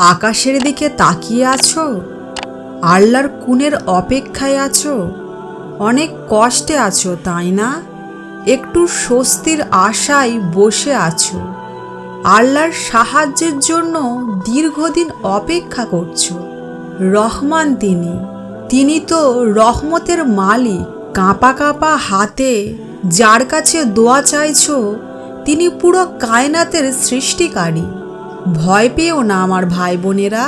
আকাশের দিকে তাকিয়ে আছো? আল্লাহর কুনের অপেক্ষায় আছো? অনেক কষ্টে আছো, তাই না? একটু স্বস্তির আশায় বসে আছো। আল্লাহর সাহায্যের জন্য দীর্ঘদিন অপেক্ষা করছ। রহমান তিনি। তিনি তো রহমতের মালিক, কাঁপা কাঁপা হাতে যার কাছে দোয়া চাইছো, তিনি পুরো কায়নাতের সৃষ্টিকারী। ভয় পেও না আমার ভাই বোনেরা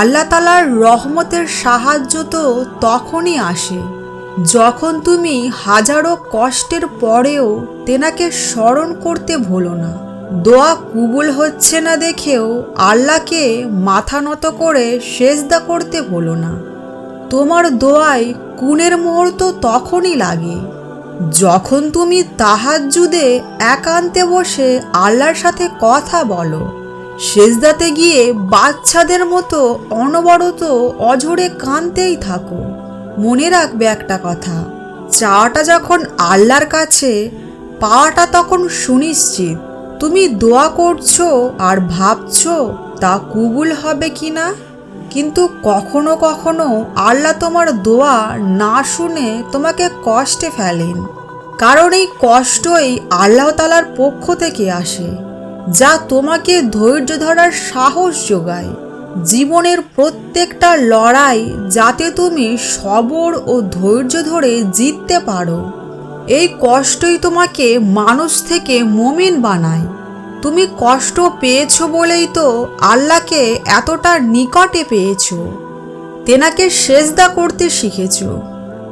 আল্লাহ তালার রহমতের সাহায্য তো তখনই আসে, যখন তুমি হাজারো কষ্টের পরেও তেনাকে স্মরণ করতে ভুলো না। দোয়া কুবুল হচ্ছে না দেখেও আল্লাহকে মাথা নত করে সেজদা করতে ভুলো না। তোমার দোয়ায় কুনের মুহূর্ত তখনই লাগে, যখন তুমি তাহাজ্জুদে একান্তে বসে আল্লাহর সাথে কথা বলো। সেজদাতে গিয়ে বাচ্চাদের মতো অনবরত অঝরে কাঁদতেই থাকো। মনে রাখবে একটা কথা, চাওয়াটা যখন আল্লাহর কাছে, পাওয়াটা তখন সুনিশ্চিত। তুমি দোয়া করছ আর ভাবছ তা কুবুল হবে কি না কিন্তু কখনো কখনো আল্লাহ তোমার দোয়া না শুনে তোমাকে কষ্টে ফেলেন। কারণ এই কষ্টই আল্লাহ তালার পক্ষ থেকে আসে। যা তোমাকে ধৈর্য ধরার সাহস যোগায়। জীবনের প্রত্যেকটা লড়াই যাতে তুমি সবর ও ধৈর্য ধরে জিততে পারো। এই কষ্টই তোমাকে মানুষ থেকে মমিন বানায়। তুমি কষ্ট পেয়েছ বলেই তো আল্লাহকে এতটা নিকটে পেয়েছ। তেনাকে সেজদা করতে শিখেছো।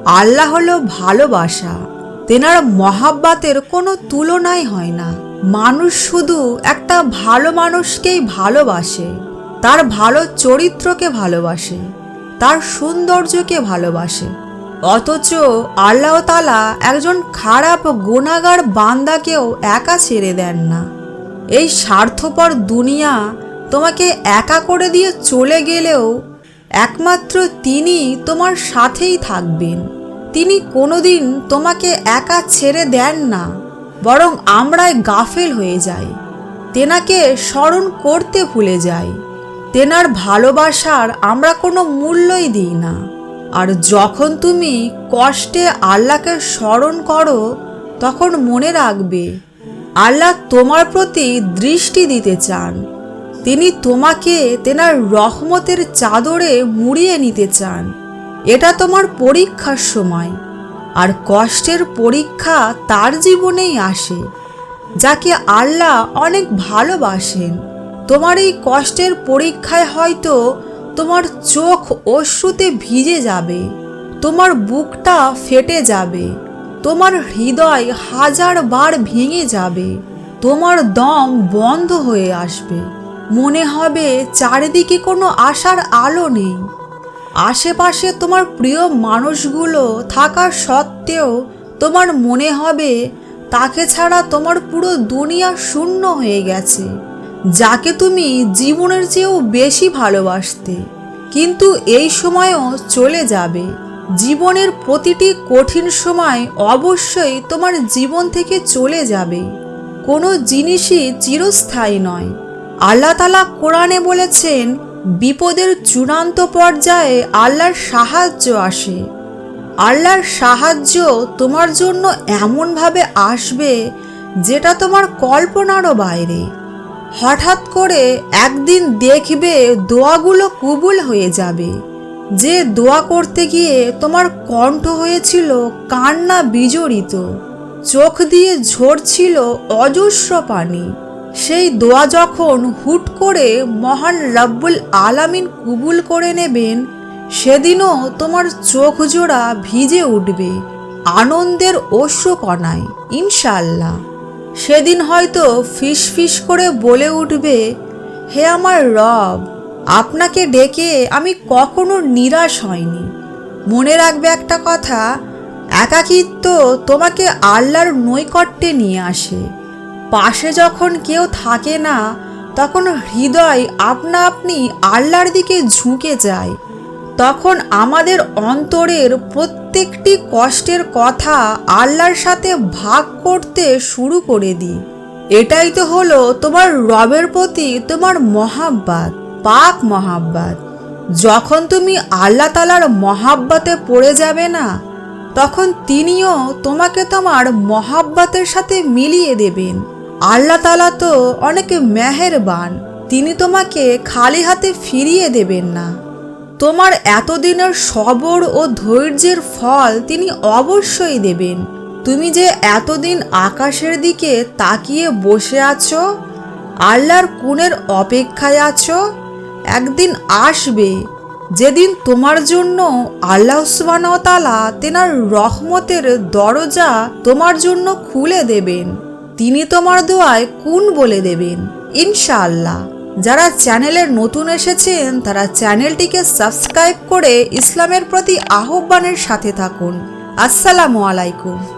আল্লাহ হলো ভালোবাসা। তেনার মহাব্বাতের কোনো তুলনাই হয় না। মানুষ শুধু একটা ভালো মানুষকেই ভালোবাসে, তার ভালো চরিত্রকে ভালোবাসে, তার সৌন্দর্যকে ভালোবাসে। অথচ আল্লাহ তালা একজন খারাপ গোনাগার বান্দাকেও একা ছেড়ে দেন না। এই স্বার্থপর দুনিয়া তোমাকে একা করে দিয়ে চলে গেলেও একমাত্র তিনি তোমার সাথেই থাকবেন। তিনি কোনোদিন তোমাকে একা ছেড়ে দেন না। বরং আমরাই গাফেল হয়ে যাই। তেনাকে স্মরণ করতে ভুলে যাই। তেনার ভালোবাসার আমরা কোনো মূল্যই দিই না। আর যখন তুমি কষ্টে আল্লাহকে স্মরণ করো, তখন মনে রাখবে, আল্লাহ তোমার প্রতি দৃষ্টি দিতে চান। তিনি তোমাকে তেনার রহমতের চাদরে মুড়িয়ে নিতে চান। এটা তোমার পরীক্ষার সময়। আর কষ্টের পরীক্ষা তার জীবনেই আসে, যাকে আল্লাহ অনেক ভালোবাসেন। তোমার এই কষ্টের পরীক্ষায় হয়তো তোমার চোখ অশ্রুতে ভিজে যাবে, তোমার বুকটা ফেটে যাবে, তোমার হৃদয় হাজার বার ভেঙে যাবে, তোমার দম বন্ধ হয়ে আসবে। মনে হবে চারিদিকে কোনো আশার আলো নেই। আশেপাশে তোমার প্রিয় মানুষগুলো থাকা সত্ত্বেও তোমার মনে হবে, তাকে ছাড়া তোমার পুরো দুনিয়া শূন্য হয়ে গেছে, যাকে তুমি জীবনের চেয়েও বেশি ভালোবাসতে। কিন্তু এই সময়ও চলে যাবে। জীবনের প্রতিটি কঠিন সময় অবশ্যই তোমার জীবন থেকে চলে যাবে। কোনো জিনিসই চিরস্থায়ী নয়। আল্লাহ তালা কোরআনে বলেছেন বিপদের চূড়ান্ত পর্যায়ে আল্লাহর সাহায্য আসে। আল্লাহর সাহায্য তোমার জন্য এমনভাবে আসবে যেটা তোমার কল্পনারও বাইরে। হঠাৎ করে একদিন দেখবে দোয়াগুলো কবুল হয়ে যাবে। যে দোয়া করতে গিয়ে তোমার কণ্ঠ হয়েছিল কান্না বিজড়িত। চোখ দিয়ে ঝরছিল অজস্র পানি। সেই দোয়া যখন হুট করে মহান রব্বুল আলামিন কবুল করে নেবেন, সেদিনও তোমার চোখ জোড়া ভিজে উঠবে আনন্দের অশ্রুকণায় ইনশাল্লাহ সেদিন হয়তো ফিস ফিস করে বলে উঠবে, হে আমার রব, আপনাকে ডেকে আমি কখনো নিরাশ হয়নি মনে রাখবে একটা কথা, একাকিত্ব তোমাকে আল্লাহর নৈকট্যে নিয়ে আসে। পাশে যখন কেউ থাকে না, তখন হৃদয় আপনা আপনি আল্লাহর দিকে ঝুঁকে যায়। তখন আমাদের অন্তরের প্রত্যেকটি কষ্টের কথা আল্লাহর সাথে ভাগ করতে শুরু করে দিই। এটাই তো হলো তোমার রবের প্রতি তোমার মহাব্বাত, পাক মহাব্বাত। যখন তুমি আল্লাহ তালার মহাব্বাতে পড়ে যাবে না, তখন তিনিও তোমাকে তোমার মহাব্বাতের সাথে মিলিয়ে দেবেন। আল্লাহ তালা তো অনেক মেহেরবান। তিনি তোমাকে খালি হাতে ফিরিয়ে দেবেন না। তোমার এতদিনের সবর ও ধৈর্যের ফল তিনি অবশ্যই দেবেন। তুমি যে এতদিন আকাশের দিকে তাকিয়ে বসে আছো, আল্লাহর কুনের অপেক্ষায় আছো, একদিন আসবে। যেদিন তোমার জন্য আল্লাহ সুবানতালা তেনার রহমতের দরজা তোমার জন্য খুলে দেবেন। তিনি তোমার দোয়ায় কুন বলে দেবেন? ইনশাআল্লাহ। যারা চ্যানেলের নতুন এসেছেন, তারা চ্যানেলটিকে সাবস্ক্রাইব করে ইসলামের প্রতি আহ্বানের সাথে থাকুন। আসসালামু আলাইকুম।